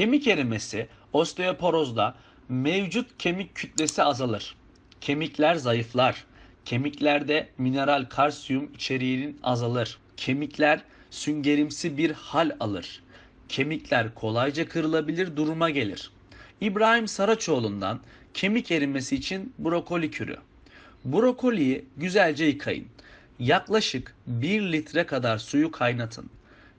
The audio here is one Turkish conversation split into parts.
Kemik erimesi osteoporozda mevcut kemik kütlesi azalır. Kemikler zayıflar. Kemiklerde mineral kalsiyum içeriğinin azalır. Kemikler süngerimsi bir hal alır. Kemikler kolayca kırılabilir duruma gelir. İbrahim Saraçoğlu'ndan kemik erimesi için brokoli kürü. Brokoliyi güzelce yıkayın. Yaklaşık 1 litre kadar suyu kaynatın.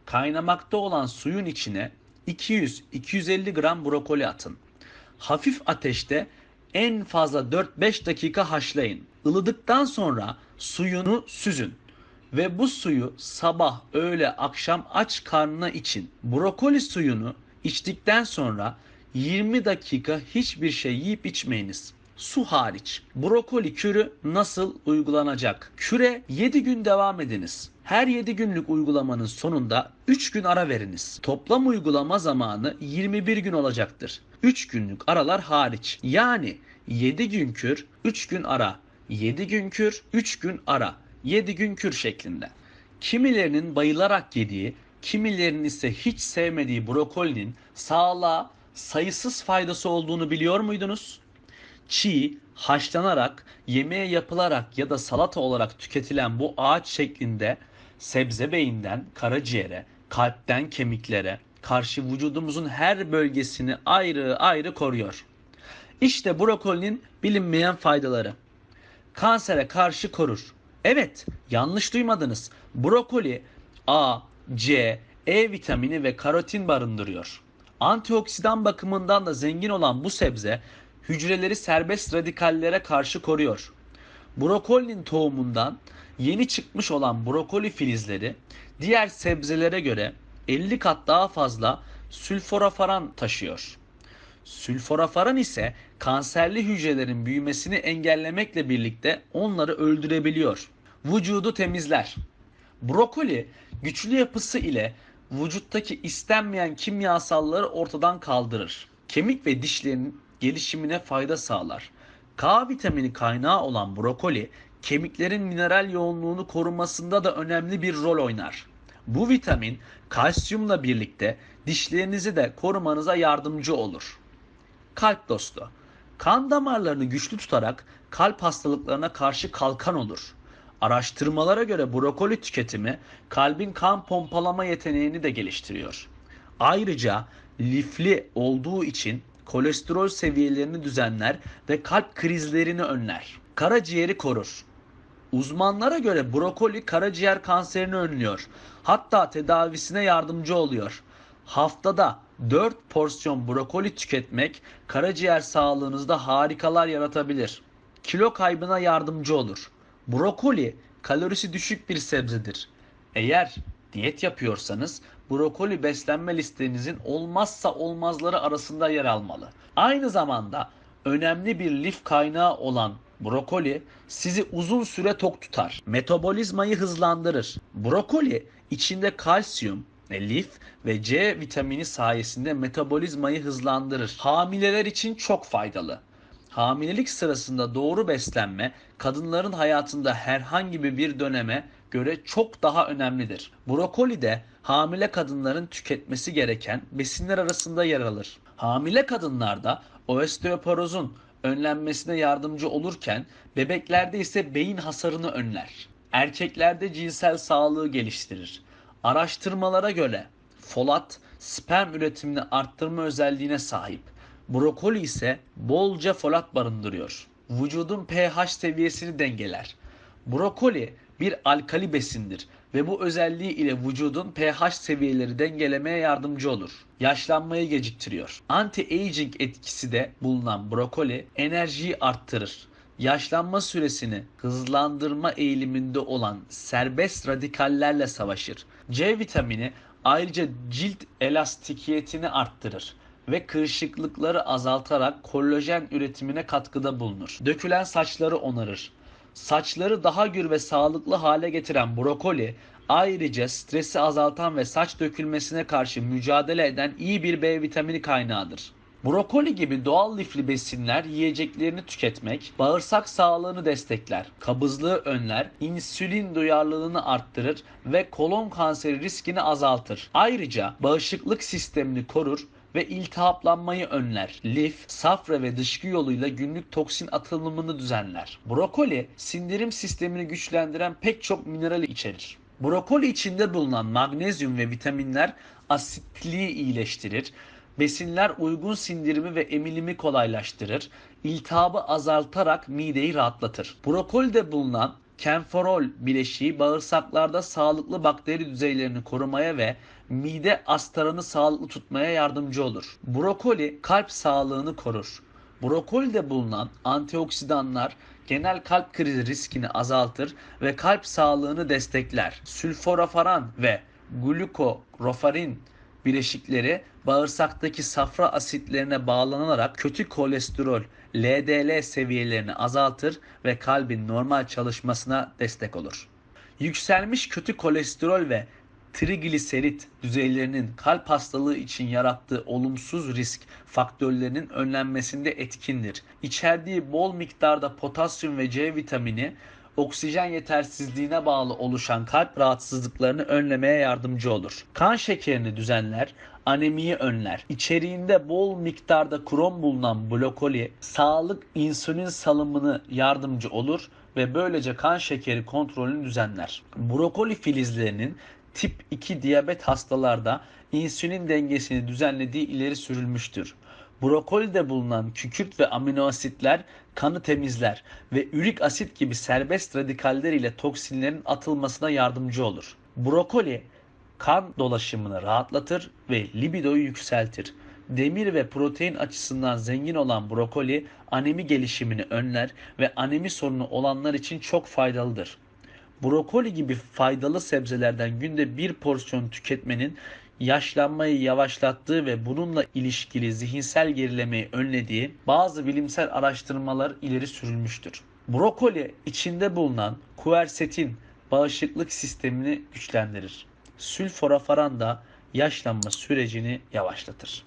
Kaynamakta olan suyun içine 200-250 gram brokoli atın. Hafif ateşte en fazla 4-5 dakika haşlayın. Ilıdıktan sonra suyunu süzün ve bu suyu sabah, öğle, akşam aç karnına için. Brokoli suyunu içtikten sonra 20 dakika hiçbir şey yiyip içmeyiniz. Su hariç. Brokoli kürü nasıl uygulanacak? Küre 7 gün devam ediniz. Her 7 günlük uygulamanın sonunda 3 gün ara veriniz. Toplam uygulama zamanı 21 gün olacaktır. 3 günlük aralar hariç. Yani 7 gün kür, 3 gün ara. 7 gün kür, 3 gün ara. 7 gün kür şeklinde. Kimilerinin bayılarak yediği, kimilerinin ise hiç sevmediği brokolinin sağlığa sayısız faydası olduğunu biliyor muydunuz? Çiğ, haşlanarak, yemeğe yapılarak ya da salata olarak tüketilen bu ağaç şeklinde sebze beyinden karaciğere, kalpten kemiklere karşı vücudumuzun her bölgesini ayrı ayrı koruyor. İşte brokolinin bilinmeyen faydaları. Kansere karşı korur. Evet, yanlış duymadınız. Brokoli A, C, E vitamini ve karotin barındırıyor. Antioksidan bakımından da zengin olan bu sebze hücreleri serbest radikallere karşı koruyor. Brokolinin tohumundan yeni çıkmış olan brokoli filizleri diğer sebzelere göre 50 kat daha fazla sülforafaran taşıyor. Sülforafaran ise kanserli hücrelerin büyümesini engellemekle birlikte onları öldürebiliyor. Vücudu temizler. Brokoli güçlü yapısı ile vücuttaki istenmeyen kimyasalları ortadan kaldırır. Kemik ve dişlerin gelişimine fayda sağlar. K vitamini kaynağı olan brokoli kemiklerin mineral yoğunluğunu korumasında da önemli bir rol oynar. Bu vitamin kalsiyumla birlikte dişlerinizi de korumanıza yardımcı olur. Kalp dostu. Kan damarlarını güçlü tutarak kalp hastalıklarına karşı kalkan olur. Araştırmalara göre brokoli tüketimi kalbin kan pompalama yeteneğini de geliştiriyor. Ayrıca lifli olduğu için kolesterol seviyelerini düzenler ve kalp krizlerini önler. Karaciğeri korur. Uzmanlara göre brokoli karaciğer kanserini önlüyor. Hatta tedavisine yardımcı oluyor. Haftada 4 porsiyon brokoli tüketmek karaciğer sağlığınızda harikalar yaratabilir. Kilo kaybına yardımcı olur. Brokoli kalorisi düşük bir sebzedir. Eğer diyet yapıyorsanız brokoli beslenme listenizin olmazsa olmazları arasında yer almalı. Aynı zamanda önemli bir lif kaynağı olan brokoli sizi uzun süre tok tutar. Metabolizmayı hızlandırır. Brokoli içinde kalsiyum, lif ve C vitamini sayesinde metabolizmayı hızlandırır. Hamileler için çok faydalı. Hamilelik sırasında doğru beslenme kadınların hayatında herhangi bir döneme göre çok daha önemlidir. Brokoli de hamile kadınların tüketmesi gereken besinler arasında yer alır. Hamile kadınlarda osteoporozun önlenmesine yardımcı olurken bebeklerde ise beyin hasarını önler. Erkeklerde cinsel sağlığı geliştirir. Araştırmalara göre folat sperm üretimini arttırma özelliğine sahip. Brokoli ise bolca folat barındırıyor. Vücudun pH seviyesini dengeler. Brokoli bir alkali besindir ve bu özelliği ile vücudun pH seviyeleri dengelemeye yardımcı olur. Yaşlanmayı geciktiriyor. Anti-aging etkisi de bulunan brokoli enerjiyi arttırır. Yaşlanma süresini hızlandırma eğiliminde olan serbest radikallerle savaşır. C vitamini ayrıca cilt elastikiyetini arttırır ve kırışıklıkları azaltarak kollajen üretimine katkıda bulunur. Dökülen saçları onarır. Saçları daha gür ve sağlıklı hale getiren brokoli ayrıca stresi azaltan ve saç dökülmesine karşı mücadele eden iyi bir B vitamini kaynağıdır. Brokoli gibi doğal lifli besinler yiyeceklerini tüketmek bağırsak sağlığını destekler, kabızlığı önler, insülin duyarlılığını arttırır ve kolon kanseri riskini azaltır. Ayrıca bağışıklık sistemini korur ve iltihaplanmayı önler. Lif, safra ve dışkı yoluyla günlük toksin atılımını düzenler. Brokoli, sindirim sistemini güçlendiren pek çok minerali içerir. Brokoli içinde bulunan magnezyum ve vitaminler asitliği iyileştirir. Besinler uygun sindirimi ve emilimi kolaylaştırır. İltihabı azaltarak mideyi rahatlatır. Brokolide bulunan kenferol bileşiği bağırsaklarda sağlıklı bakteri düzeylerini korumaya ve mide astarını sağlıklı tutmaya yardımcı olur. Brokoli kalp sağlığını korur. Brokolide bulunan antioksidanlar genel kalp krizi riskini azaltır ve kalp sağlığını destekler. Sülforafaran ve glukorofarin bileşikleri bağırsaktaki safra asitlerine bağlanarak kötü kolesterol LDL seviyelerini azaltır ve kalbin normal çalışmasına destek olur. Yükselmiş kötü kolesterol ve trigliserit düzeylerinin kalp hastalığı için yarattığı olumsuz risk faktörlerinin önlenmesinde etkindir. İçerdiği bol miktarda potasyum ve C vitamini oksijen yetersizliğine bağlı oluşan kalp rahatsızlıklarını önlemeye yardımcı olur. Kan şekerini düzenler, anemiyi önler. İçeriğinde bol miktarda krom bulunan brokoli sağlık insülin salımını yardımcı olur ve böylece kan şekeri kontrolünü düzenler. Brokoli filizlerinin tip 2 diyabet hastalarda insülin dengesini düzenlediği ileri sürülmüştür. Brokolide bulunan kükürt ve amino asitler kanı temizler ve ürik asit gibi serbest radikaller ile toksinlerin atılmasına yardımcı olur. Brokoli kan dolaşımını rahatlatır ve libidoyu yükseltir. Demir ve protein açısından zengin olan brokoli anemi gelişimini önler ve anemi sorunu olanlar için çok faydalıdır. Brokoli gibi faydalı sebzelerden günde bir porsiyon tüketmenin yaşlanmayı yavaşlattığı ve bununla ilişkili zihinsel gerilemeyi önlediği bazı bilimsel araştırmalar ileri sürülmüştür. Brokoli içinde bulunan kuersetin bağışıklık sistemini güçlendirir. Sülforafaran da yaşlanma sürecini yavaşlatır.